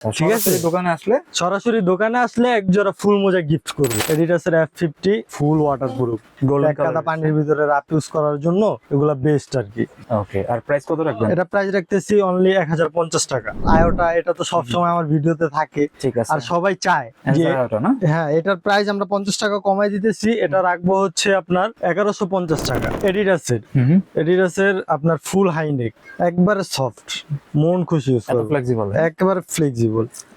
ঠিক আছে? সরাসরি দোকানে আসলে? সরাসরি দোকানে আসলে এক জোড়া ফুল মোজা গিফট করবে। এডিডাসের F fifty full waterproof golden কাদা পানির ভিতরে রাপ ইউজ করার জন্য এগুলা বেস্ট আর কি। ওকে আর প্রাইস কত রাখবেন? এটা প্রাইস রাখতেছি অনলি এক হাজার পঞ্চাশ টাকা। আয়োটা এটা তো সবসময় আমার ভিডিওতে থাকে। ঠিক আছে। আর সবাই চায় যে হ্যাঁ এটার প্রাইস আমরা পঞ্চাশ টাকা কমাই দিতেছি। এটা রাখব হচ্ছে আপনার এগারোশো পঞ্চাশ টাকা। এডিডাসের এডিডাসের আপনার ফুল হাইনেক একবারে সফট মন খুশি ফ্লেক্সিবল একেবারে ফ্লেক্সিবল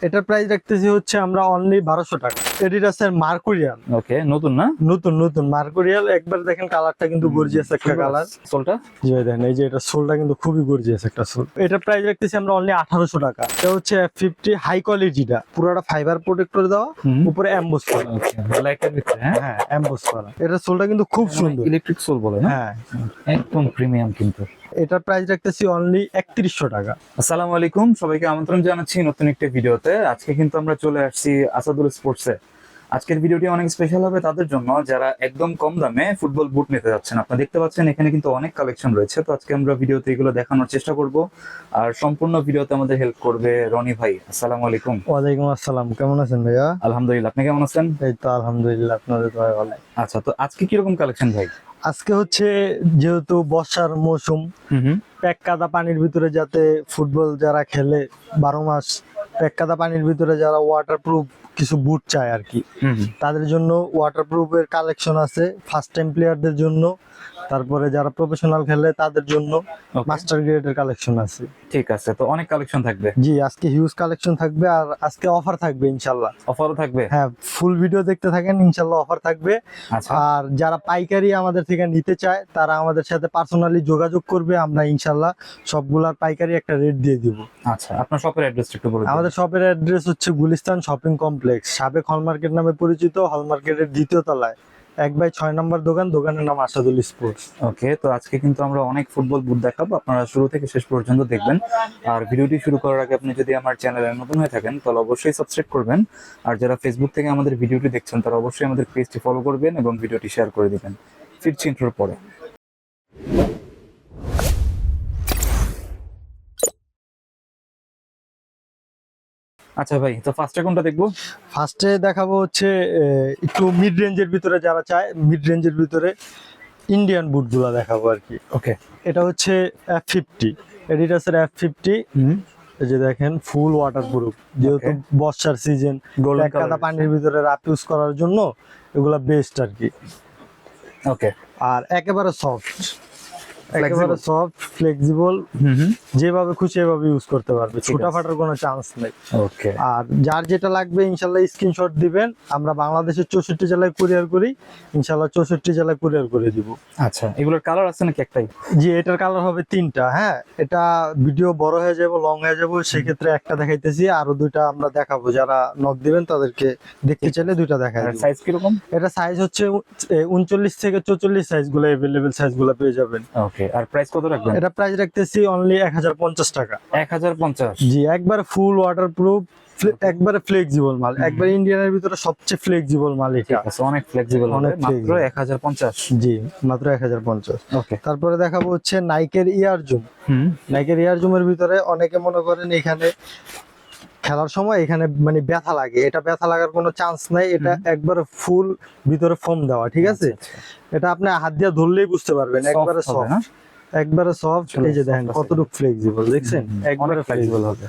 এটার প্রাইস রাখতেছি হচ্ছে আমরা অনলি বারোশো টাকা। এডিডাসের মার্কুরিয়াল। ওকে নতুন না? নতুন নতুন মার্কুরিয়াল। একবার দেখেন কালারটা কিন্তু গর্জিয়াস একটা কালার সোলটা? জি ভাই দেখেন এই যে এটা সোলটা কিন্তু খুবই গর্জিয়াস একটা সোল। এটার প্রাইস রাখতেছি আমরা অনলি আঠারোশো টাকা। এটা হচ্ছে ফিফটি হাই কোয়ালিটিটা পুরোটা ফাইবার প্রোটেক্টর দেওয়া উপরে অ্যাম্বোস করা। হ্যাঁ? হ্যাঁ অ্যাম্বোস করা। এটার সোলটা কিন্তু খুব সুন্দর। ইলেকট্রিক সোল বলে হ্যাঁ। একদম প্রিমিয়াম কিন্তু। এটার প্রাইস রাখতেছি অনলি একত্রিশশো টাকা। আসসালামু আলাইকুম সবাইকে আমন্ত্রণ জানাচ্ছি নতুন একটা ভিডিওতে। আজকে কিন্তু আমরা চলে আসছি আসাদুল স্পোর্টসে আজকের ভিডিওটি অনেক স্পেশাল হবে তাদের জন্য যারা একদম কম দামে ফুটবল বুট নিতে যাচ্ছেন। আপনারা দেখতে পাচ্ছেন এখানে কিন্তু অনেক কালেকশন রয়েছে। তো আজকে আমরা ভিডিওতে এগুলো দেখানোর চেষ্টা করব। আর সম্পূর্ণ ভিডিওতে আমাদের হেল্প করবে রনি ভাই। আসসালামু আলাইকুম। ওয়ালাইকুম আসসালাম কেমন আছেন ভাইয়া? আলহামদুলিল্লাহ আপনি কেমন আছেন? এই তো আলহামদুলিল্লাহ আপনাদের দোয়া ভালো। আচ্ছা তো আজকে কীরকম কালেকশন ভাই? আজকে হচ্ছে যেহেতু বর্ষার মৌসুম প্যাক কাদা পানির ভিতরে যাতে ফুটবল যারা খেলে বারো মাস প্যাক কাদা পানির ভিতরে যারা ওয়াটারপ্রুফ কিছু বুট চায় আর কি তাদের জন্য তাদের জন্য ওয়াটারপ্রুফের কালেকশন আছে ফার্স্ট টাইম প্লেয়ারদের জন্য। তারপরে যারা প্রফেশনাল খেলে তাদের জন্য মাস্টার গ্রেডের কালেকশন আছে। ঠিক আছে তো অনেক কালেকশন থাকবে। জি আজকে হিউজ কালেকশন থাকবে আর আজকে অফার থাকবে ইনশাল্লাহ। অফারও থাকবে? হ্যাঁ ফুল ভিডিও দেখতে থাকেন ইনশাল্লাহ অফার থাকবে। আচ্ছা। আর যারা পাইকারি আমাদের থেকে নিতে চায় তারা আমাদের সাথে পার্সোনালি যোগাযোগ করবে আমরা ইনশাল্লাহ সবগুলার পাইকারি একটা রেট দিয়ে দিব। আচ্ছা আপনার শপের অ্যাড্রেসটা একটু বলে দিন। আমাদের শপের অ্যাড্রেস হচ্ছে গুলিস্তান শপিং কমপ্লেক্স সাবেক হলমার্কেট নামে পরিচিত হলমার্কেটের দ্বিতীয় তলায়। এক বাই ছয় নম্বর দোকান, দোকানের নাম আসাদুল স্পোর্টস। ওকে, তো আজকে কিন্তু আমরা অনেক ফুটবল বুট দেখাবো। আপনারা শুরু থেকে শেষ পর্যন্ত দেখবেন। আর ভিডিওটি শুরু করার আগে আপনি যদি আমার চ্যানেলে নতুন হয়ে থাকেন, তাহলে অবশ্যই সাবস্ক্রাইব করবেন। আর যারা ফেসবুক থেকে আমাদের ভিডিওটি দেখছেন, তারা অবশ্যই আমাদের পেজটি ফলো করবেন এবং ভিডিওটি শেয়ার করে দেবেন। ফিরছি ইন্ট্রোর পরে। আচ্ছা ভাই তো ফার্স্টে কোনটা দেখব? ফার্স্টে দেখাবো হচ্ছে একটু মিড রেঞ্জের ভিতরে যারা চায় মিড রেঞ্জের ভিতরে ইন্ডিয়ান বুটগুলো দেখাবো আর কি। ওকে এটা হচ্ছে এফ ফিফটি এডিটাসের এফ ফিফটি এই যে দেখেন ফুল ওয়াটার প্রুফ যেহেতু বর্ষার সিজন কাদা পানির ভিতরে রাপ ইউজ করার জন্য এগুলা বেস্ট আর কি। ওকে আর একেবারে সফট একেবারে সফট ফ্লেক্সিবল যেভাবে খুশি এভাবে ইউজ করতে পারবে। ছোটা ফাটার কোনো চান্স নেই। ওকে আর যার যেটা লাগবে ইনশাল্লাহ স্ক্রিনশট দিবেন। আমরা বাংলাদেশের চৌষট্টি জেলায় কুরিয়ার করি। ইনশাল্লাহ চৌষট্টি জেলায় কুরিয়ার করে দিব। আচ্ছা এগুলোর কালার আছে নাকি একটাই? জি এটার কালার হবে তিনটা হ্যাঁ। এটা ভিডিও বড় হয়ে যাবে লং হয়ে যাবে। সেক্ষেত্রে একটা দেখাইতেছি। আরও দুইটা আমরা দেখাবো। যারা নক দিবেন তাদেরকে দেখতে চাইলে দুইটা দিব। সাইজ কীরকম? এটা সাইজ হচ্ছে উনচল্লিশ থেকে চৌচল্লিশ সাইজগুলো এভেলেবেল সাইজগুলো পেয়ে যাবেন। ওকে আর প্রাইস কত রাখবেন? এটা প্রাইস রাখতেছি অনলি এক হাজার পঞ্চাশ টাকা। এক হাজার পঞ্চাশ। জি একবার ফুল ওয়াটার প্রুফ একবারে ফ্লেক্সিবল মাল। একবার ইন্ডিয়ানের ভিতরে সবচেয়ে ফ্লেক্সিবল মাল এটা। আছে অনেক ফ্লেক্সিবল মাত্র flexible। এক হাজার পঞ্চাশ। জি মাত্র এক হাজার পঞ্চাশ। ওকে তারপরে দেখাবো হচ্ছে নাইকের ইয়ার জুম হুম। নাইকের ইয়ার জুমের ভিতরে অনেকে মনে করেন এখানে খেলার সময় এখানে মানে ব্যথা লাগে। এটা ব্যথা লাগার কোনো চান্স নাই। এটা একবারে ফুল ভিতরে ফোম দেওয়া ঠিক আছে? আচ্ছা, এটা আপনি হাত দিয়ে ধরলেই বুঝতে পারবেন। একবারে সফট? একবারে সফট এই যে দেখেন কতটুকু ফ্লেক্সিবল দেখছেন? একবারে ফ্লেক্সিবল হবে।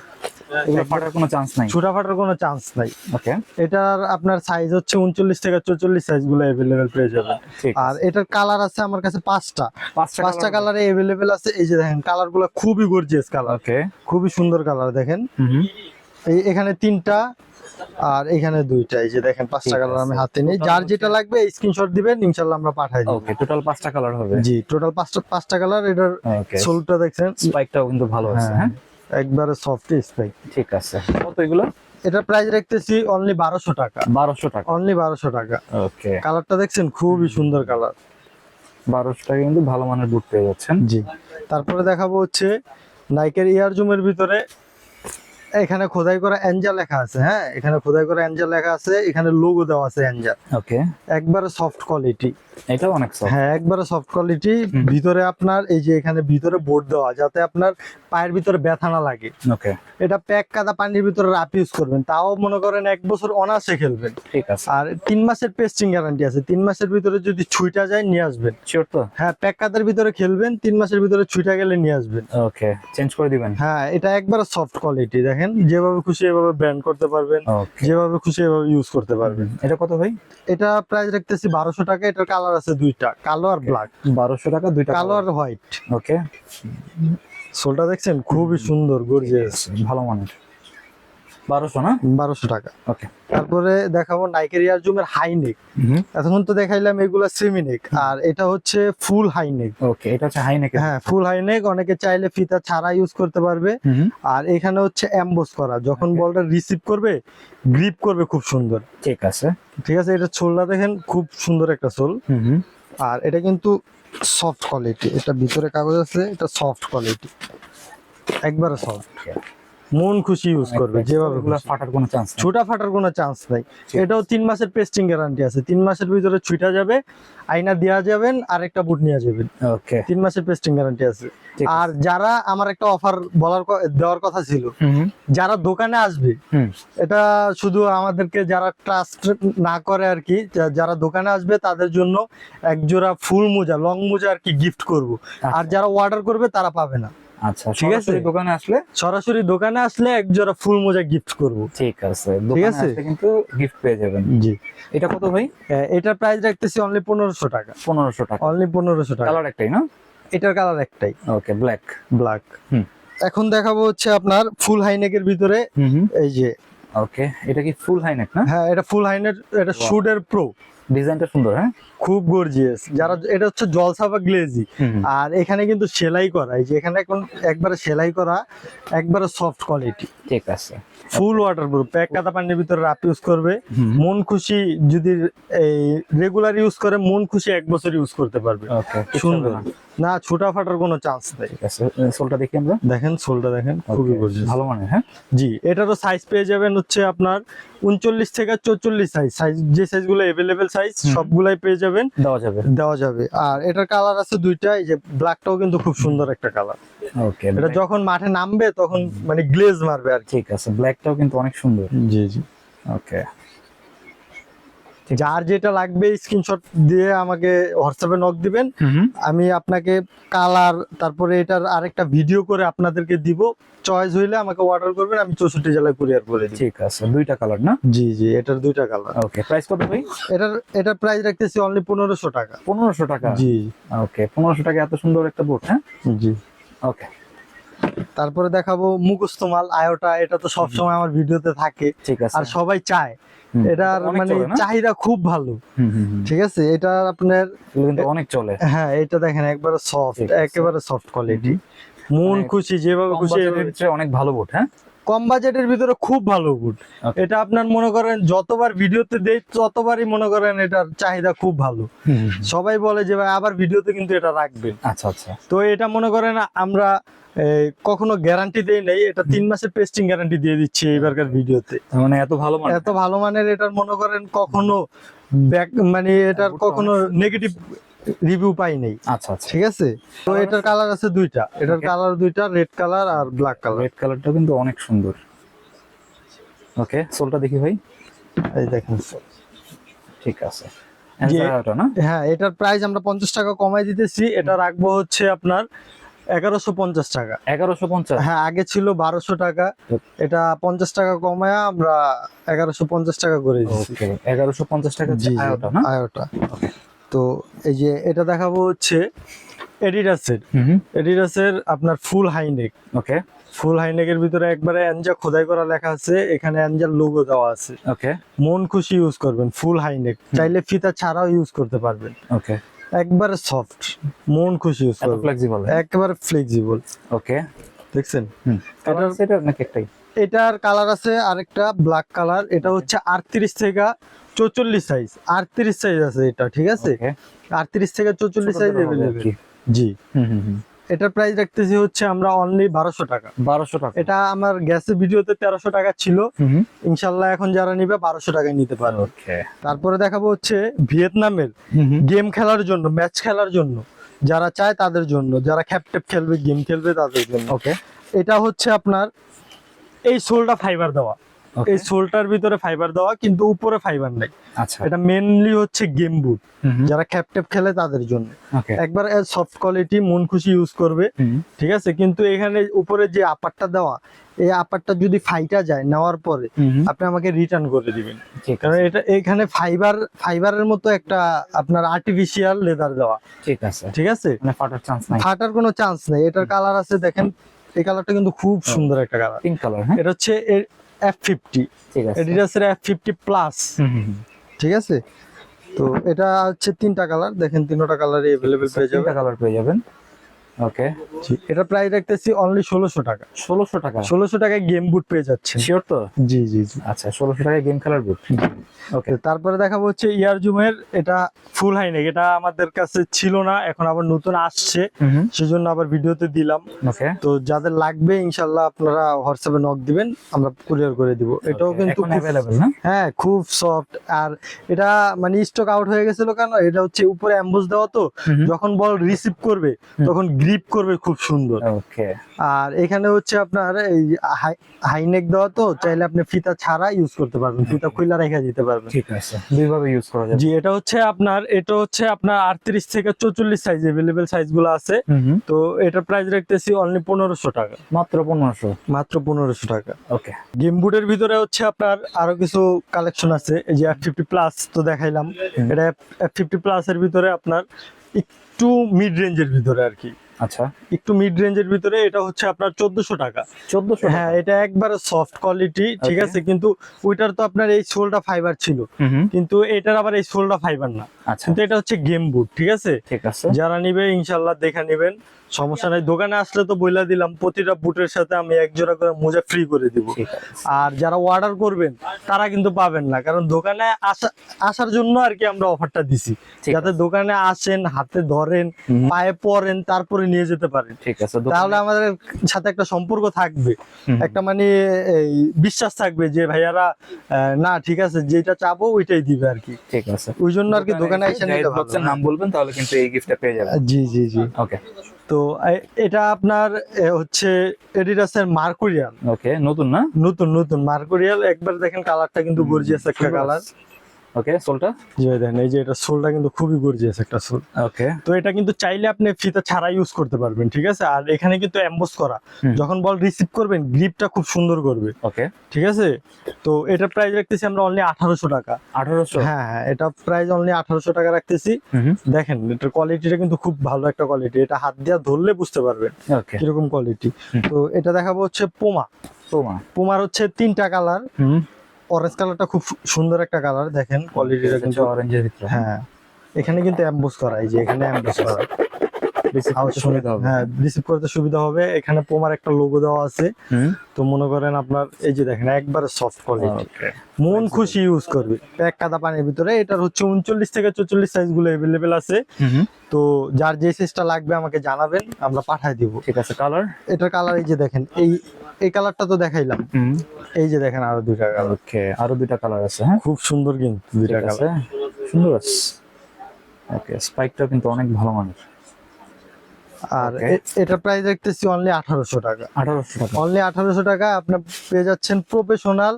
ফাটার কোনো চান্স নাই? ছোটা ফাটার কোনো চান্স নাই। ওকে। এটার আপনার সাইজ হচ্ছে উনচল্লিশ থেকে চৌচল্লিশ সাইজগুলো অ্যাভেলেবেল পেয়ে যাবেন। আর এটার কালার আছে আমার কাছে পাঁচটা। পাঁচটা পাঁচটা কালারে অ্যাভেলেবেল আছে। এই যে দেখেন কালারগুলো খুবই গর্জিয়াস কালার খুবই সুন্দর কালার দেখেন। এই এখানে তিনটা আর এখানে দুইটা। এই যে দেখেন পাঁচটা কালার আমি হাতে নিই। যার যেটা লাগবে স্ক্রিনশট দিবেন ইনশাল্লাহ আমরা পাঠাই দিব। ওকে টোটাল পাঁচটা কালার হবে। জি টোটাল পাঁচটা পাঁচটা কালার এটার সোলটা দেখছেন। স্পাইকটাও কিন্তু ভালো আছে হ্যাঁ হ্যাঁ? একবারে সফট স্পাইক ঠিক আছে। কত এগুলো? এটা প্রাইস রাখতেছি অনলি বারোশো টাকা। বারোশো টাকা। অনলি বারোশো টাকা। ওকে কালারটা দেখছেন? খুবই সুন্দর কালার বারোশো টাকা কিন্তু ভালো মানের বুট পেয়ে যাচ্ছেন। জি। তারপরে দেখাবো হচ্ছে নাইকের ইয়ার জুমের ভিতরে এখানে খোদাই করা এঞ্জা লেখা আছে হ্যাঁ? এখানে খোদাই করা অ্যাঞ্জেল লেখা আছে এখানে লোগো দেওয়া আছে অ্যাঞ্জেল। ওকে একবারে সফট কোয়ালিটি এটাও অনেক সফট হ্যাঁ একবারে সফট কোয়ালিটি ভিতরে আপনার এই যে এখানে ভিতরে বোর্ড দেওয়া যাতে আপনার পায়ের ভিতরে ব্যথা না লাগে। ওকে। এটা প্যাক কাদা পানির ভিতরে রাপ ইউজ করবেন। তাও মনে করেন এক বছর অনায়াসে খেলবেন। ঠিক আছে। আর তিন মাসের পেস্টিং গ্যারান্টি আছে। তিন মাসের ভিতরে যদি ছুইটা যায় নিয়ে আসবেন। শিওর তো? হ্যাঁ প্যাক কাদার ভিতরে খেলবেন তিন মাসের ভিতরে ছুইটা গেলে নিয়ে আসবেন। ওকে চেঞ্জ করে দিবেন। হ্যাঁ এটা একবারে সফট কোয়ালিটি দেখেন। যেভাবে খুশি এভাবে ব্র্যান্ড করতে পারবেন। যেভাবে খুশি এভাবে ইউজ করতে পারবেন। এটা কত ভাই? এটা প্রাইস রাখতেছি বারোশো টাকা এটার কালার আছে দুইটা কালো আর ব্ল্যাক বারোশো টাকা দুইটা কালো আর হোয়াইট ওকে সোলটা দেখছেন? খুবই সুন্দর গর্জিয়াস ভালো মানের। বারোশো না? বারোশো টাকা। ওকে তারপরে দেখাবো নাইকের ইয়ার জুমের হাই নেক এতক্ষণ তো দেখাইলাম এগুলা সেমি নেক আর এটা হচ্ছে ফুল হাই নেক ওকে এটা হচ্ছে হাই নেকের হ্যাঁ ফুল হাই নেক অনেকে চাইলে ফিতা ছাড়া ইউজ করতে পারবে। আর এখানে হচ্ছে অ্যাম্বোস করা যখন বলটা রিসিভ করবে গ্রিপ করবে খুব সুন্দর। ঠিক আছে। ঠিক আছে এটা সোলটা দেখেন খুব সুন্দর একটা সোল আর এটা কিন্তু সফট কোয়ালিটি এটা ভিতরে কাগজ আছে এটা সফট কোয়ালিটি একবারে সফট মন খুশি ইউজ করবে যেভাবে ফাটার কোনো চান্স ছুটা ফাটার কোনো চান্স নাই। এটাও তিন মাসের পেস্টিং গ্যারান্টি আছে। তিন মাসের ভিতরে ছুটা যাবে আইনা দেওয়া যাবেন আর একটা বুট নিয়ে যাবেন। ওকে তিন মাসের পেস্টিং গ্যারান্টি আছে। আর যারা আমার একটা অফার বলার দেওয়ার কথা ছিল যারা দোকানে আসবে এটা শুধু আমাদেরকে যারা ট্রাস্ট না করে আর কি যারা দোকানে আসবে তাদের জন্য এক জোড়া ফুল মোজা লং মোজা আর কি গিফট করব। আর যারা অর্ডার করবে তারা পাবে না। আচ্ছা ঠিক ঠিক আছে। দোকানে আসলে? সরাসরি দোকানে আসলে এক জোড়া ফুল মোজা গিফট করব। ঠিক আছে দোকানে আছে? কিন্তু গিফট পেয়ে যাবেন। জি। এটা কত ভাই? এটার প্রাইস রাখতেছি অনলি পনেরোশো টাকা। পনেরোশো টাকা। অনলি পনেরোশো টাকা। কালার একটাই না? এটার কালার একটাই। ওকে ব্ল্যাক ব্ল্যাক হুম। এখন দেখাবো হচ্ছে আপনার ফুল হাইনেকের ভিতরে এই যে। ওকে এটা কি ফুল হাইনেক না? হ্যাঁ এটা ফুল হাইনেক এটা. শুডের প্রো ডিজাইনটা সুন্দর হ্যাঁ? খুব গর্জিয়াস যারা এটা হচ্ছে জলসাবা গ্লেজি। আর এখানে কিন্তু সেলাই করা। এই যে এখানে এখন একবারে সেলাই করা একবারে সফট কোয়ালিটি ঠিক আছে। ফুল ওয়াটার প্রুফ প্যাক কাদা পানির ভিতরে রাপ ইউজ করবে। মন খুশি যদি এই রেগুলার ইউজ করে মন খুশি এক বছর ইউজ করতে পারবে। ওকে সুন্দর। না। ছোটা ফাটার কোনো চান্স নেই। ঠিক আছে। সোলটা দেখি আমরা। দেখেন সোলটা দেখেন খুবই গর্জিয়াস ভালো মানে হ্যাঁ? জি এটারও সাইজ পেয়ে যাবেন হচ্ছে আপনার উনচল্লিশ থেকে চৌচল্লিশ সাইজ সাইজ যে সাইজগুলো এভেলেবেল সাইজ সবগুলাই পেয়ে যাবেন। দেওয়া যাবে। দেওয়া যাবে। আর এটার কালার আছে দুইটা এই যে ব্ল্যাকটাও কিন্তু খুব সুন্দর একটা কালার ওকে এটা যখন মাঠে নামবে তখন মানে গ্লেজ মারবে আর ঠিক আছে ব্ল্যাকটাও কিন্তু অনেক সুন্দর। জি জি। ওকে যার যেটা লাগবে স্ক্রিনশট দিয়ে আমাকে হোয়াটসঅ্যাপে নক দিবেন। আমি আপনাকে কালার তারপরে এটার আরেকটা ভিডিও করে আপনাদেরকে দিব। চয়েস হইলে আমাকে অর্ডার করবেন আমি চৌষট্টি জেলায় কুরিয়ার করে দিই ঠিক আছে দুইটা কালার না? জি জি এটার দুইটা কালার ওকে প্রাইস কত ভাই? এটার এটার প্রাইস রাখতেছি অনলি পনেরোশো টাকা। পনেরোশো টাকা? জি। ওকে পনেরোশো টাকা এত সুন্দর একটা বোট হ্যাঁ? জি। ওকে তারপরে দেখাবো মুখস্থ মাল আয়োটা এটা তো সবসময় আমার ভিডিওতে থাকে। ঠিক আছে। আর সবাই চায়। এটার মানে চাহিদা খুব ভালো। ঠিক আছে? এটা আপনার অনেক চলে। হ্যাঁ এটা দেখেন একবারে সফট একেবারে সফট কোয়ালিটি মন মানে খুশি যেভাবে খুশি অনেক ভালো বোট হ্যাঁ? কম বাজেটের ভিতরে খুব ভালো বুট এটা আপনার মনে করেন যতবার ভিডিওতে দেই ততবারই মনে করেন এটার চাহিদা খুব ভালো। সবাই বলে যে ভাই আবার ভিডিওতে কিন্তু এটা রাখবেন আচ্ছা আচ্ছা। তো এটা মনে করেন আমরা কখনো গ্যারান্টি দেই নাই এটা তিন মাসের পেস্টিং গ্যারান্টি দিয়ে দিচ্ছি এবারকার ভিডিওতে। মানে এত ভালো মানে এত ভালো মানের এটার মনে করেন কখনো ব্যাক মানে এটার কখনো নেগেটিভ রিভিউ পাই নাই। আচ্ছা আচ্ছা। ঠিক আছে? তো এটার কালার আছে দুইটা। এটার কালার দুইটা রেড কালার আর ব্ল্যাক কালার রেড কালারটা কিন্তু অনেক সুন্দর। ওকে সোলটা দেখি ভাই। এই দেখেন ঠিক আছে। হ্যাঁ এটার প্রাইস আমরা পঞ্চাশ টাকা কমাই দিতেছি। এটা রাখব হচ্ছে আপনার এগারোশো পঞ্চাশ টাকা। এগারোশো পঞ্চাশ? হ্যাঁ আগে ছিল বারোশো টাকা। এটা পঞ্চাশ টাকা কমায় আমরা এগারোশো পঞ্চাশ টাকা করে দিচ্ছি এগারোশো পঞ্চাশ টাকা আয়োটা না? আয়োটা। তো এই যে এটা দেখাবো হচ্ছে এডিডাসের এডিডাসের আপনার ফুল হাইনেক ওকে ফুল হাইনেকের ভিতরে একবারে অ্যাঞ্জা খোদাই করা লেখা আছে এখানে অ্যাঞ্জার লোগো দেওয়া আছে। ওকে মন খুশি ইউজ করবেন ফুল হাইনেক চাইলে ফিতা ছাড়াও ইউজ করতে পারবেন। ওকে একবারে সফট মন খুশি ইউজ করবেন। ফ্লেক্সিবল একবারে ফ্লেক্সিবল ওকে দেখছেন? কালার সেটা নাকি একটাই? এটার কালার আছে আরেকটা ব্ল্যাক কালার এটা হচ্ছে আটত্রিশ থেকে চৌচল্লিশ সাইজ আটত্রিশ সাইজ আছে এটা ঠিক আছে? আটত্রিশ থেকে চৌচল্লিশ সাইজ এভেলেবেল জি। এটার প্রাইস রাখতেছি হচ্ছে আমরা অনলি বারোশো টাকা। বারোশো টাকা। এটা আমার গ্যাসের ভিডিওতে তেরোশো টাকা ছিল। ইনশাল্লাহ এখন যারা নিবে বারোশো টাকায় নিতে পারবে। ওকে তারপরে দেখাবো হচ্ছে ভিয়েতনামের গেম খেলার জন্য ম্যাচ খেলার জন্য। যারা চায় তাদের জন্য যারা খ্যাপটেপ খেলবে গেম খেলবে তাদের জন্য। ওকে এটা হচ্ছে আপনার এই সোলটা ফাইবার দেওয়া। এই সোলটার ভিতরে ফাইবার দেওয়া কিন্তু উপরে ফাইবার নেই। আচ্ছা। এটা মেনলি হচ্ছে গেম বুট যারা খ্যাপটেপ খেলে তাদের জন্য। একবার সফট কোয়ালিটি মন খুশি ইউজ করবে। ঠিক আছে? কিন্তু এখানে উপরে যে আপারটা দেওয়া এই আপারটা যদি ফাইটা যায় নেওয়ার পরে আপনি আমাকে রিটার্ন করে দিবেন। কারণ এটা এখানে ফাইবার ফাইবারের মতো একটা আপনার আর্টিফিশিয়াল লেদার দেওয়া। ঠিক আছে। ঠিক আছে? মানে ফাটার চান্স নাই। ফাটার কোনো চান্স নেই। এটার কালার আছে দেখেন। এই কালারটা কিন্তু খুব সুন্দর একটা কালার পিঙ্ক কালার এটা হচ্ছে এফ ফিফটি ঠিক আছে। এডিডাসের এফ ফিফটি প্লাস। ঠিক আছে? তো এটা হচ্ছে তিনটা কালার দেখেন তিনটা কালারই অ্যাভেলেবেল পেয়ে যাবেন। তিনটা কালার পেয়ে যাবেন। ওকে এটা রাখতেছি অনলি ষোলোশো টাকা। ষোলোশো টাকা? ষোলোশো টাকায় গেম বুট পেয়ে যাচ্ছেন। শিওর তো? জি জি জি। আচ্ছা ষোলোশো টাকায় গেম খেলার বুট ওকে তারপরে দেখাবো হচ্ছে ইয়ারজুমের এটা ফুল হাইনেক এটা আমাদের কাছে ছিল না এখন আবার নতুন আসছে। সেজন্য আবার ভিডিওতে দিলাম। ওকে তো যাদের লাগবে ইনশাল্লাহ আপনারা হোয়াটসঅ্যাপে নক দিবেন আমরা কুরিয়ার করে দিব। এটাও কিন্তু অ্যাভেলেবল না? হ্যাঁ খুব সফট আর এটা মানে স্টক আউট হয়ে গেছিল কেন? এটা হচ্ছে উপরে অ্যাম্বুস দেওয়া তো। যখন বল রিসিভ করবে তখন গ্রিপ করবে খুব সুন্দর। ওকে আর এখানে হচ্ছে আপনার এই হাইনেক দেওয়া তো চাইলে আপনি ফিতা ছাড়া ইউজ করতে পারবেন ফিতা খুইলা রেখে দিতে পারবেন। ঠিক আছে দুইভাবে ইউজ করা যাবে। জি এটা হচ্ছে আপনার এটা হচ্ছে আপনার আটত্রিশ থেকে চৌচল্লিশ সাইজ এভেলেবেল সাইজগুলো আছে। তো এটার প্রাইস রাখতেছি অনলি পনেরোশো টাকা। মাত্র পনেরোশো। মাত্র পনেরোশো টাকা। ওকে গেম বুটের ভিতরে হচ্ছে আপনার আরও কিছু কালেকশন আছে এই যে এফ ফিফটি প্লাস তো দেখাইলাম। এটা এফ ফিফটি প্লাস এর ভিতরে আপনার একটু মিড রেঞ্জের ভিতরে আর কি। আচ্ছা। একটু মিড রেঞ্জের ভিতরে এটা হচ্ছে আপনার চোদ্দশো টাকা। চোদ্দশো হ্যাঁ এটা একবারে সফট কোয়ালিটি ঠিক আছে? কিন্তু ওইটার তো আপনার এই সোলটা ফাইবার ছিল। কিন্তু এটার আবার এই সোলটা ফাইবার না। আচ্ছা। কিন্তু এটা হচ্ছে গেম বুট ঠিক আছে? ঠিক আছে। যারা নিবে ইনশাল্লাহ দেখা নিবেন। সমস্যা নাই। দোকানে আসলে তো বইলা দিলাম প্রতিটা বুটের সাথে আমি এক জোড়া করে মোজা ফ্রি করে দিব। আর যারা অর্ডার করবেন তারা কিন্তু পাবেন না। কারণ দোকানে আসা আসার জন্য আর কি আমরা অফারটা দিছি। যাতে দোকানে আসেন হাতে ধরেন পায়ে পরেন তারপরে নিয়ে যেতে পারেন। ঠিক আছে তাহলে আমাদের সাথে একটা সম্পর্ক থাকবে। একটা মানে এই বিশ্বাস থাকবে যে ভাইয়ারা না ঠিক আছে যেটা চাবো ওইটাই দিবে আর কি। ঠিক আছে। ওই জন্য আর কি দোকানে এসে নাম বলবেন তাহলে কিন্তু এই গিফটটা পেয়ে যাবেন। জি জি জি। ওকে তো এটা আপনার হচ্ছে এডিডাসের মার্কুরিয়াল ওকে নতুন না? নতুন নতুন। মার্কুরিয়াল একবার দেখেন কালারটা কিন্তু গর্জিয়াস একটা কালার ওকে সোলটা? জি দেখেন এই যে এটা সোলটা কিন্তু খুবই গর্জিয়াস একটা সোল। ওকে তো এটা কিন্তু চাইলে আপনি ফিতা ছাড়া ইউজ করতে পারবেন ঠিক আছে? আর এখানে কিন্তু এমবোস করা। যখন বল রিসিভ করবেন গ্রিপটা খুব সুন্দর করবে। ওকে ঠিক আছে? তো এটার প্রাইস রাখতেছি আমরা অনলি আঠারোশো টাকা। আঠারোশো? হ্যাঁ হ্যাঁ এটা প্রাইস অনলি আঠারোশো টাকা রাখতেছি। দেখেন এটার কোয়ালিটিটা কিন্তু খুব ভালো একটা কোয়ালিটি এটা হাত দিয়ে ধরলে বুঝতে পারবেন ওকে কীরকম কোয়ালিটি তো এটা দেখাবো হচ্ছে পোমা পোমা পোমার হচ্ছে তিনটা কালার অরেঞ্জ কালারটা খুব সুন্দর একটা কালার দেখেন কোয়ালিটিটা কিন্তু অরেঞ্জের ভিতরে। হ্যাঁ এখানে কিন্তু অ্যাম্বুস করা এই যে এখানে অ্যাম্বুস করা। হবে। হ্যাঁ রিসিভ করতে সুবিধা হবে। এখানে পোমার একটা লোগো দেওয়া আছে। তো মনে করেন আপনার এই যে দেখেন একবারে সফট কোয়ালিটি মন খুশি ইউজ করবে। এক কাদা পানির ভিতরে এটার হচ্ছে উনচল্লিশ থেকে চল্লিশ সাইজগুলো এভেলেবেল আছে। তো যার যে সাইজটা লাগবে আমাকে জানাবেন আমরা পাঠায় দিব। ঠিক আছে কালার এটার কালার এই যে দেখেন এই এই কালারটা তো দেখাইলাম। এই যে দেখেন আরও দুইটা কালার ওকে আরও দুইটা কালার আছে হ্যাঁ? খুব সুন্দর কিন্তু দুইটা কালার সুন্দর আছে। ওকে স্পাইকটা কিন্তু অনেক ভালো মানের। আর Okay. এ- প্রাইস দেখতেছি অনলি আঠারোশো টাকা। আঠারোশো টাকা। অনলি আঠারোশো টাকা আপনি পেয়ে যাচ্ছেন প্রফেশনাল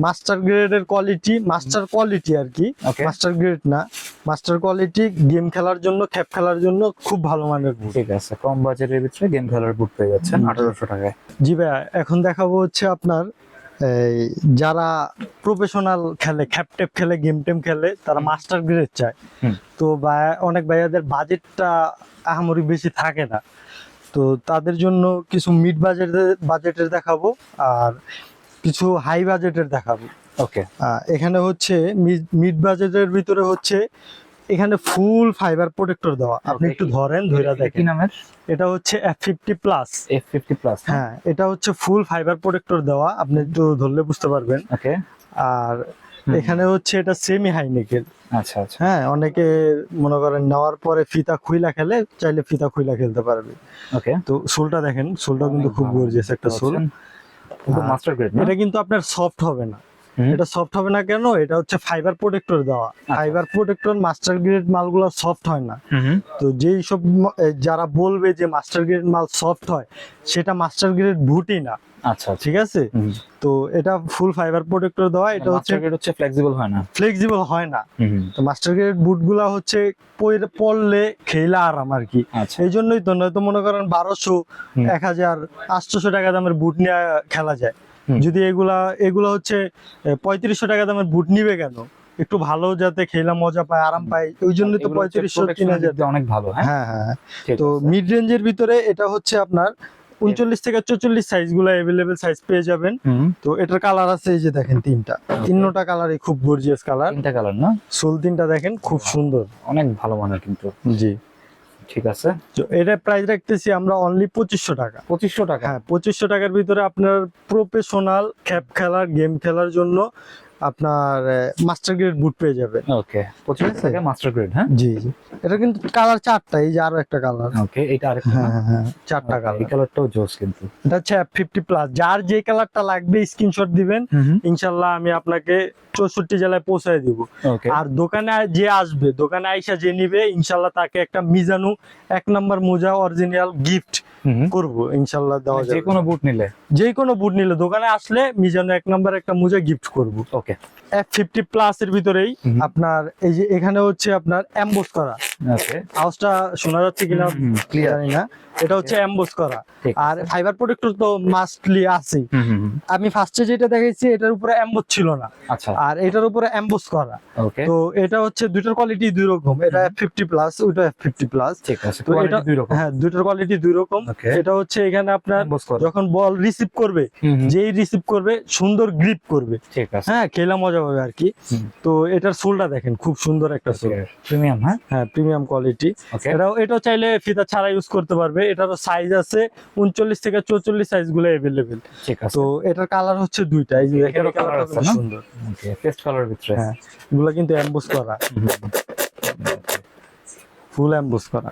মাস্টার গ্রেডের কোয়ালিটি মাস্টার কোয়ালিটি আর কি. মাস্টার গ্রেড না মাস্টার কোয়ালিটি গেম খেলার জন্য খ্যাপ খেলার জন্য খুব ভালো মানের বুট ঠিক আছে কম বাজেটের ভিতরে গেম খেলার বুট পেয়ে যাচ্ছেন আঠারোশো টাকায়। জি ভাইয়া এখন দেখাবো হচ্ছে আপনার এই যারা প্রফেশনাল খেলে খ্যাপ টেপ খেলে গেম টেম খেলে তারা মাস্টার গ্রেড চায়। তো অনেক ভাইয়াদের বাজেটটা আহামরি বেশি থাকে না। তো তাদের জন্য কিছু মিড বাজেটের বাজেটের দেখাবো আর কিছু হাই বাজেটের দেখাবো। ওকে এখানে হচ্ছে মিড বাজেটের ভিতরে হচ্ছে এখানে ফুল ফাইবার প্রোটেক্টর দেওয়া। আপনি একটু কি- ধরেন ধইরা কি দেখেন। নামের? এটা হচ্ছে F fifty plus F fifty plus হ্যাঁ। এটা হচ্ছে ফুল ফাইবার প্রোটেক্টর দেওয়া। আপনি একটু ধরলে বুঝতে পারবেন। ওকে আর এখানে হচ্ছে এটা সেমি হাই নেকের আচ্ছা আচ্ছা। হ্যাঁ অনেকে মনে করেন নেওয়ার পরে ফিতা খুইলা খেলে চাইলে ফিতা খুইলা খেলতে পারবে। ওকে তো সোলটা দেখেন সোলটা কিন্তু খুব গর্জিয়াস একটা সোল। মাস্টার গ্রেড এটা কিন্তু আপনার সফট হবে না। এটা সফট হবে না কেন? এটা হচ্ছে ফাইবার প্রোটেক্টর দেওয়া। ফাইবার প্রোটেক্টর মাস্টার গ্রেড মালগুলো সফট হয় না। তো যেই সব যারা বলবে যে মাস্টার গ্রেড মাল সফট হয় সেটা মাস্টার গ্রেড ভুটি না। আচ্ছা আচ্ছা। ঠিক আছে? তো এটা ফুল ফাইবার প্রোটেক্টর দেওয়া এটা হচ্ছে মাস্টার গ্রেড হচ্ছে ফ্লেক্সিবল হয় না। ফ্লেক্সিবল হয় না। তো মাস্টার গ্রেড বুটগুলা হচ্ছে পরলে খেলা আরাম আর কি। আচ্ছা। এই জন্যই তো নয়তো মনে করেন বারোশো এক হাজার আটশোশো টাকা দামের বুট নিয়ে খেলা যায়। যদি এগুলা এগুলো হচ্ছে পঁয়ত্রিশশো টাকা দামের বুট নিবে কেন? একটু ভালো যাতে খেলা মজা পায় আরাম পায় ওই জন্য তো পঁয়ত্রিশশো তিন হাজার অনেক ভালো হ্যাঁ? হ্যাঁ হ্যাঁ তো মিড রেঞ্জের ভিতরে এটা হচ্ছে আপনার উনচল্লিশ থেকে চল্লিশ সাইজগুলো অ্যাভেলেবেল সাইজ পেয়ে যাবেন। তো এটার কালার আছে এই যে দেখেন তিনটা। তিনটা কালারই খুব গর্জিয়াস কালার তিনটা কালার না? সোল তিনটা দেখেন খুব সুন্দর। অনেক ভালো মানের কিন্তু। জি। ঠিক আছে। তো এটা প্রাইস রাখতেছি আমরা অনলি পঁচিশশো টাকা। পঁচিশশো টাকা। হ্যাঁ পঁচিশশো টাকার ভিতরে আপনার প্রফেশনাল খ্যাপ খেলার গেম খেলার জন্য আপনার মাস্টার গ্রেড বুট পেয়ে যাবেন ওকে আছে? মাস্টার গ্রেড হ্যাঁ? জি জি। এটা কিন্তু কালার চারটা এই যে আরও একটা কালার ওকে এটা আরেকটা হ্যাঁ হ্যাঁ, হ্যাঁ চারটা কালার এই কালারটাও জোস কিন্তু। এটা হচ্ছে ফিফটি প্লাস যার যে কালারটা লাগবে স্ক্রিনশট দিবেন। ইনশাল্লাহ আমি আপনাকে চৌষট্টি জেলায় পৌঁছায় দিব। আর দোকানে যে আসবে দোকানে আইসা যে নিবে ইনশাল্লাহ তাকে একটা মিজানু এক নাম্বার মোজা অরিজিনাল গিফট করব ইনশাল্লাহ দেওয়া যে কোনো বুট নিলে? যে কোনো বুট নিলে দোকানে আসলে মিজানু এক নাম্বার একটা মোজা গিফট করব। ওকে এক ফিফটি প্লাস এর ভিতরেই আপনার এই যে এখানে হচ্ছে আপনার অ্যাম্বোস করা ওকে শোনা যাচ্ছে কিনা ক্লিয়ার জানি না। এটা হচ্ছে অ্যাম্বোস করা। আর ফাইবার প্রোটেক্টর তো মাস্টলি আছে। আমি ফার্স্টে যেটা দেখাইছি এটার উপরে অ্যাম্বোস ছিল না। আচ্ছা। আর এটার উপরে অ্যাম্বোস করা। তো এটা হচ্ছে দুইটার কোয়ালিটি দুই রকম। এটা ফিফটি প্লাস ওইটা ফিফটি প্লাস ঠিক আছে তো এটা দুই রকম। হ্যাঁ দুইটার কোয়ালিটি দুই রকম। এটা হচ্ছে এখানে আপনার যখন বল রিসিভ করবে যেই রিসিভ করবে সুন্দর গ্রিপ করবে। ঠিক আছে। হ্যাঁ খেলা মজা পাবে আর কি। তো এটার সোলটা দেখেন খুব সুন্দর একটা সোল প্রিমিয়াম হ্যাঁ? হ্যাঁ প্রিমিয়াম কোয়ালিটি। এটাও এটাও চাইলে ফিতা ছাড়া ইউজ করতে পারবে। এটারও সাইজ আছে উনচল্লিশ থেকে চৌচল্লিশ সাইজগুলো আছে। তো এটার কালার হচ্ছে দুইটা এই যে আছে সুন্দর। পেস্ট কালার ভিতরে হ্যাঁ এগুলো কিন্তু অ্যাম্বোস করা। ফুল অ্যাম্বোস করা।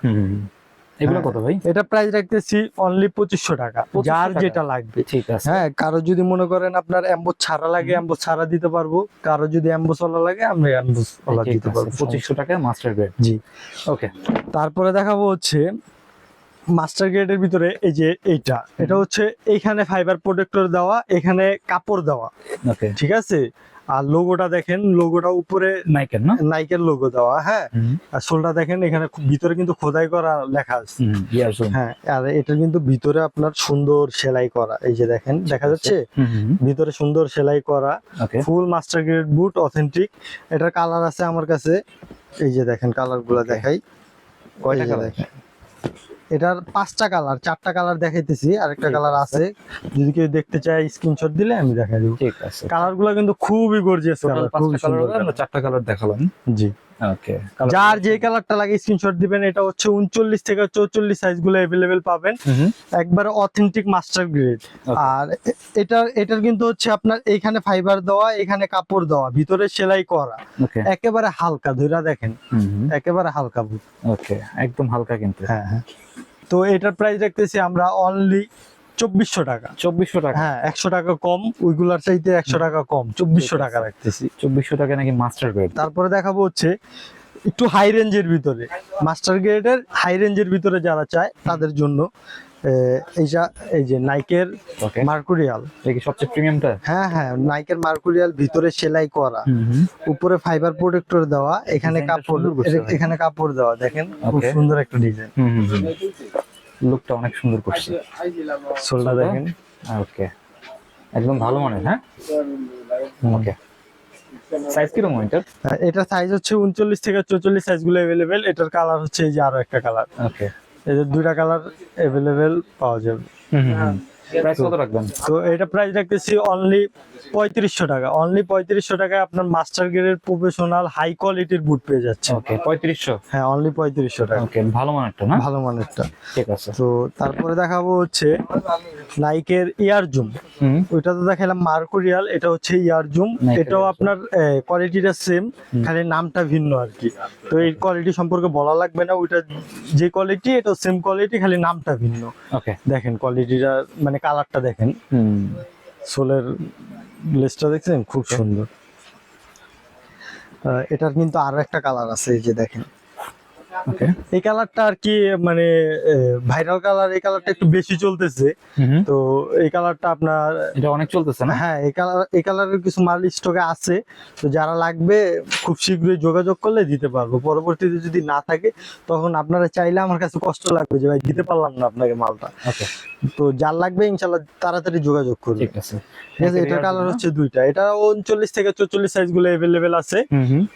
এগুলো হ্যাঁ। কত ভাই? এটা প্রাইস রাখতেছি অনলি পঁচিশশো টাকা যার যেটা লাগবে। ঠিক আছে। হ্যাঁ কারও যদি মনে করেন আপনার অ্যাম্বোস ছাড়া লাগে অ্যাম্বোস ছাড়া দিতে পারব কারও যদি অ্যাম্বোস ওলা লাগে আমরা অ্যাম্বোস ওলা দিতে পারব। পঁচিশশো টাকা মাস্টার গ্রেড জি। ওকে তারপরে দেখাবো হচ্ছে মাস্টার গ্রেডের ভিতরে এই যে এইটা। এটা হচ্ছে এইখানে ফাইবার প্রোটেক্টর দেওয়া এখানে কাপড় দেওয়া। ঠিক আছে? আর লোগোটা দেখেন লোগোটা উপরে নাইকের না? নাইকের লোগো দেওয়া হ্যাঁ? আর সোলটা দেখেন এখানে ভিতরে কিন্তু খোদাই করা লেখা আছে। হ্যাঁ আর এটা কিন্তু ভিতরে আপনার সুন্দর সেলাই করা এই যে দেখেন দেখা যাচ্ছে? ভিতরে সুন্দর সেলাই করা full master grade boot authentic এটার কালার আছে আমার কাছে এই যে দেখেন কালারগুলা দেখাই। কয়টা কালার দেখেন। এটার পাঁচটা কালার চারটা কালার দেখাইতেছি আর একটা কালার আছে। যদি কেউ দেখতে চায় স্ক্রিনশট দিলে আমি দেখাই দিব। ঠিক আছে। কালারগুলা কিন্তু খুবই গর্জিয়াস কালার খুবই সুন্দর চারটা কালার দেখালাম। জি। ওকে যার যে কালারটা লাগে স্ক্রিনশট দিবেন এটা হচ্ছে উনচল্লিশ থেকে চৌচল্লিশ সাইজগুলো অ্যাভেলেবেল পাবেন। একবারে অথেন্টিক মাস্টার গ্রেড আর এ- এটার কিন্তু হচ্ছে আপনার এইখানে ফাইবার দেওয়া এখানে কাপড় দেওয়া ভিতরে সেলাই করা। একেবারে হালকা ধইরা দেখেন। একেবারে হালকা। বুট ওকে একদম হালকা কিন্তু। হ্যাঁ হ্যাঁ। তো এটার প্রাইস রাখতেছি আমরা অনলি চব্বিশশো টাকা। চব্বিশশো টাকা। হ্যাঁ একশো টাকা কম ওইগুলার চাইতে একশো টাকা কম চব্বিশশো টাকা রাখতেছি। চব্বিশশো টাকা নাকি মাস্টার গ্রেড তারপরে দেখাবো হচ্ছে একটু হাই রেঞ্জের ভিতরে। মাস্টার গ্রেডের হাই রেঞ্জের ভিতরে যারা চায় তাদের জন্য এইটা এই যে নাইকের মার্কুরিয়াল সবচেয়ে প্রিমিয়ামটা হ্যাঁ হ্যাঁ নাইকের মার্কুরিয়াল ভিতরে সেলাই করা। উপরে ফাইবার প্রোটেক্টর দেওয়া এখানে কাপড়। এখানে কাপড় দেওয়া দেখেন খুব সুন্দর একটা ডিজাইন লুকটা অনেক সুন্দর করছে। সোলটা দেখেন? ওকে একদম ভালো মানে হ্যাঁ? ওকে সাইজ কীরকম এটার? এটা এটা সাইজ হচ্ছে উনচল্লিশ থেকে চৌচল্লিশ সাইজগুলো অ্যাভেলেবেল এটার কালার হচ্ছে এই যে আরও একটা কালার ওকে এই যে দুইটা কালার अवेलेबल পাওয়া যাবে। প্রাইস কত রাখবেন? তো এটা প্রাইস রাখতেছি অনলি পঁয়ত্রিশশো টাকা। অনলি পঁয়ত্রিশশো টাকায় আপনার মাস্টার গ্রেডের প্রফেশনাল হাই কোয়ালিটির বুট পেয়ে যাচ্ছে ওকে পঁয়ত্রিশশো? হ্যাঁ অনলি পঁয়ত্রিশশো টাকা। ওকে ভালো মানেরটা না? ভালো মানেরটা। ঠিক আছে। তো তারপরে দেখাবো হচ্ছে নাইকের ইয়ার জুম ওইটা তো দেখালাম মার্কোরিয়াল এটা হচ্ছে ইয়ার জুম এটাও আপনার কোয়ালিটিটা সেম খালি নামটা ভিন্ন আর কি। তো এই কোয়ালিটি সম্পর্কে বলা লাগবে না ওইটা যে কোয়ালিটি এটা সেম কোয়ালিটি খালি নামটা ভিন্ন। ওকে দেখেন কোয়ালিটিটা মানে কালারটা দেখেন। হুম। সোলের লেসটা দেখছেন? খুব সুন্দর। এটার কিন্তু আরও একটা কালার আছে এই যে দেখেন। এই কালারটা আর কি মানে ভাইরাল কালার এই কালারটা একটু বেশি চলতেছে। তো এই কালারটা আপনার এটা অনেক চলতেছে না? হ্যাঁ এই কালার এই কালারের কিছু মাল স্টকে আছে। তো যারা লাগবে খুব শীঘ্রই যোগাযোগ করলে দিতে পারব। পরবর্তীতে যদি না থাকে তখন আপনারা চাইলে আমার কাছে কষ্ট লাগবে যে ভাই দিতে পারলাম না আপনাকে মালটা। তো যার লাগবে ইনশাল্লাহ তাড়াতাড়ি যোগাযোগ করবে। ঠিক আছে। ঠিক আছে এটার কালার হচ্ছে দুইটা। এটা উনচল্লিশ থেকে চল্লিশ সাইজগুলো অ্যাভেলেবেল আছে।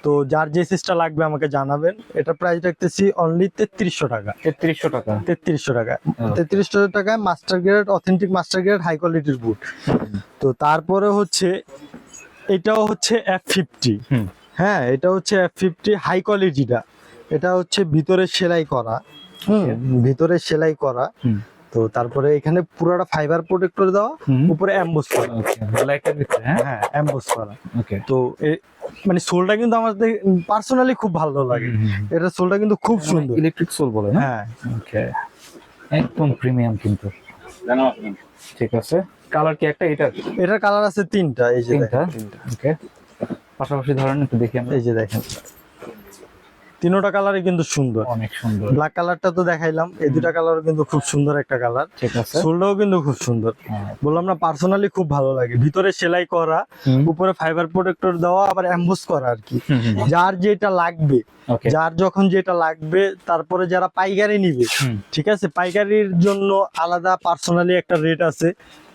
তো যার যে সাইজটা লাগবে আমাকে জানাবেন। এটা প্রাইস রাখতেছি অনলি তেত্রিশশো টাকা। তেত্রিশশো টাকা। তেত্রিশশো টাকা। তেত্রিশশো টাকায় master grade authentic master grade high কোয়ালিটির বুট তো তারপরে হচ্ছে এটাও হচ্ছে এফ ফিফটি হ্যাঁ এটা হচ্ছে এফ ফিফটি হাই কোয়ালিটিটা এটা হচ্ছে ভিতরে সেলাই করা। হুম ভিতরে সেলাই করা। তো তারপরে এখানে পুরোটা ফাইবার প্রোটেক্ট করে দেওয়া উপরে অ্যাম্বোস করা। ভিতরে হ্যাঁ? অ্যাম্বোস করা। তো মানে সোলটা কিন্তু আমাদের পার্সোনালি খুব ভালো লাগে। এটা সোলটা কিন্তু খুব সুন্দর। ইলেকট্রিক সোল বলে না? হ্যাঁ। ওকে একদম প্রিমিয়াম কিন্তু। ঠিক আছে। কালার কি একটা? এটা এটার কালার আছে তিনটা এই যে তিনটা? ওকে পাশাপাশি ধরেন একটু দেখি আমরা। এই যে দেখেন। তিনোটা কালারই কিন্তু সুন্দর। অনেক সুন্দর। ব্ল্যাক কালারটা তো দেখাইলাম এই দুটা কালারও কিন্তু খুব সুন্দর একটা কালার। ঠিক আছে। সোলটাও কিন্তু খুব সুন্দর। হ্যাঁ। বললাম না পার্সোনালি খুব ভালো লাগে। ভিতরে সেলাই করা উপরে ফাইবার প্রোটেক্টর দেওয়া আবার অ্যাম্বোস করা আর কি। যার যেটা লাগবে যার যখন যেটা লাগবে তারপরে যারা পাইকারি নিবে ঠিক আছে? পাইকারির জন্য আলাদা পার্সোনালি একটা রেট আছে।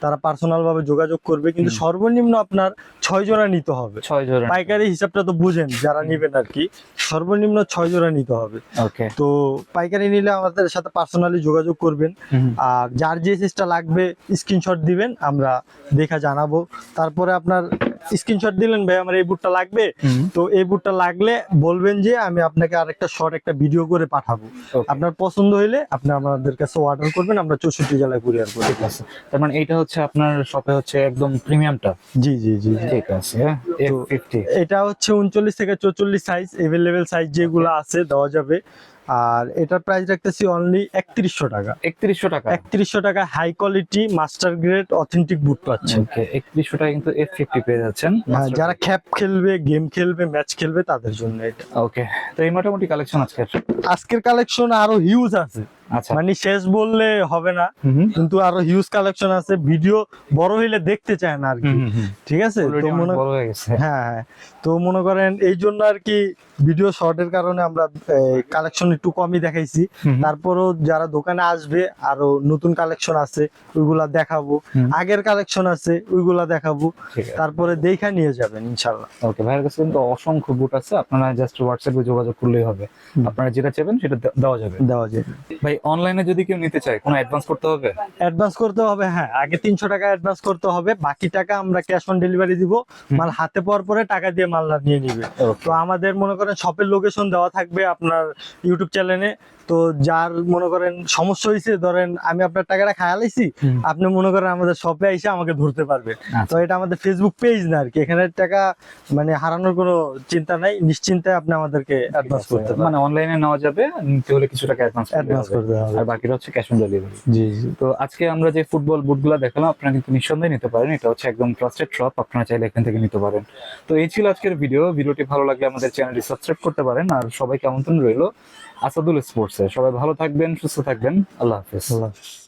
তারা পার্সোনাল ভাবে যোগাযোগ করবে কিন্তু সর্বনিম্ন আপনার ছয় জোড়া নিতে হবে। ছয় জোড়া পাইকারি হিসাবটা তো বুঝেন যারা নিবেন আর কি। সর্বনিম্ন ছয় জোড়া নিতে হবে। ওকে। তো পাইকারি নিলে আমাদের সাথে পার্সোনালি যোগাযোগ করবেন। আর যার যে সিসটা লাগবে স্ক্রিনশট দিবেন আমরা দেখা জানাব। তারপরে আপনার স্ক্রিনশট দিলেন ভাই আমার এই বুটটা লাগবে? তো এই বুটটা লাগলে বলবেন যে আমি আপনাকে আরেকটা শর্ট একটা ভিডিও করে পাঠাবো। আপনার পছন্দ হইলে আপনি আমাদের কাছে অর্ডার করবেন আমরা চৌষট্টি জেলায় কুরিয়ার করি ঠিক আছে। তার মানে এইটা হচ্ছে আপনার শপে হচ্ছে একদম প্রিমিয়ামটা জি জি জি। ঠিক আছে এটা হচ্ছে উনচল্লিশ থেকে চৌচল্লিশ সাইজ এভেলেবেল সাইজ যেগুলো আছে দেওয়া যাবে। আর এটার প্রাইস রাখতেছি অনলি একত্রিশশো টাকা। একত্রিশশো টাকা। একত্রিশশো টাকা high quality master grade authentic boot পাচ্ছেন। ওকে একত্রিশশো টাকা কিন্তু এফ ফিফটি পেয়ে যাচ্ছেন। হ্যাঁ, যারা খ্যাপ খেলবে গেম খেলবে ম্যাচ খেলবে তাদের জন্য এটা। ওকে তো এই মোটামুটি কালেকশন আজকের? আজকের কালেকশন আরও হিউজ আছে। মানে শেষ বললে হবে না। কিন্তু আরও হিউজ কালেকশন আছে ভিডিও বড় হইলে দেখতে চায় না আর কি। ঠিক আছে? তো মনে হ্যাঁ হ্যাঁ তো মনে করেন এই জন্য আর কি ভিডিও শর্টের কারণে আমরা কালেকশন একটু কমই দেখাইছি। তারপরও যারা দোকানে আসবে আরও নতুন কালেকশন আছে ওইগুলা দেখাবো। আগের কালেকশন আছে ওইগুলা দেখাবো। তারপরে দেখা নিয়ে যাবেন ইনশাল্লাহ ওকে ভাইয়ের কাছে কিন্তু অসংখ্য বুট আছে। আপনারা জাস্ট হোয়াটসঅ্যাপে যোগাযোগ করলেই হবে। আপনারা যেটা চাইবেন সেটা দেওয়া যাবে। দেওয়া যাবে। ভাই অনলাইনে যদি কেউ নিতে চায় কোনো অ্যাডভান্স করতে হবে? অ্যাডভান্স করতে হবে হ্যাঁ। আগে তিনশো টাকা অ্যাডভান্স করতে হবে বাকি টাকা আমরা ক্যাশ অন ডেলিভারি দিব। মাল হাতে পাওয়ার পরে টাকা দিয়ে মাল নিয়ে নিবে। তো আমাদের মনে করেন শপের লোকেশন দেওয়া থাকবে আপনার ইউটিউব চ্যানেলে তো যার মনে করেন সমস্যা হয়েছে ধরেন আমি আপনার টাকাটা খায়ালাইছি আপনি মনে করেন আমাদের শপে এসে আমাকে ধরতে পারবেন। আচ্ছা। তো এটা আমাদের ফেসবুক পেজ না আর কি এখানে টাকা মানে হারানোর কোনো চিন্তা নাই নিশ্চিন্তায় আপনি আমাদেরকে অ্যাডভান্স করতে পারেন মানে অনলাইনে নেওয়া যাবে নিতে হলে কিছু টাকা অ্যাডভান্স অ্যাডভান্স করতে হবে। আর বাকিটা হচ্ছে ক্যাশ অন ডেলিভারি জি জি। তো আজকে আমরা যে ফুটবল বুটগুলো দেখালাম আপনারা কিন্তু নিঃসন্দেহে নিতে পারেন। এটা হচ্ছে একদম ট্রাস্টেড শপ আপনারা চাইলে এখান থেকে নিতে পারেন। তো এই ছিল আজকের ভিডিও ভিডিওটি ভালো লাগলে আমাদের চ্যানেলটি সাবস্ক্রাইব করতে পারেন। আর সবাইকে আমন্ত্রণ রইল। আসাদুল স্পোর্টসে। সবাই ভালো থাকবেন সুস্থ থাকবেন। আল্লাহ হাফিজ। আল্লাহ হাফেজ।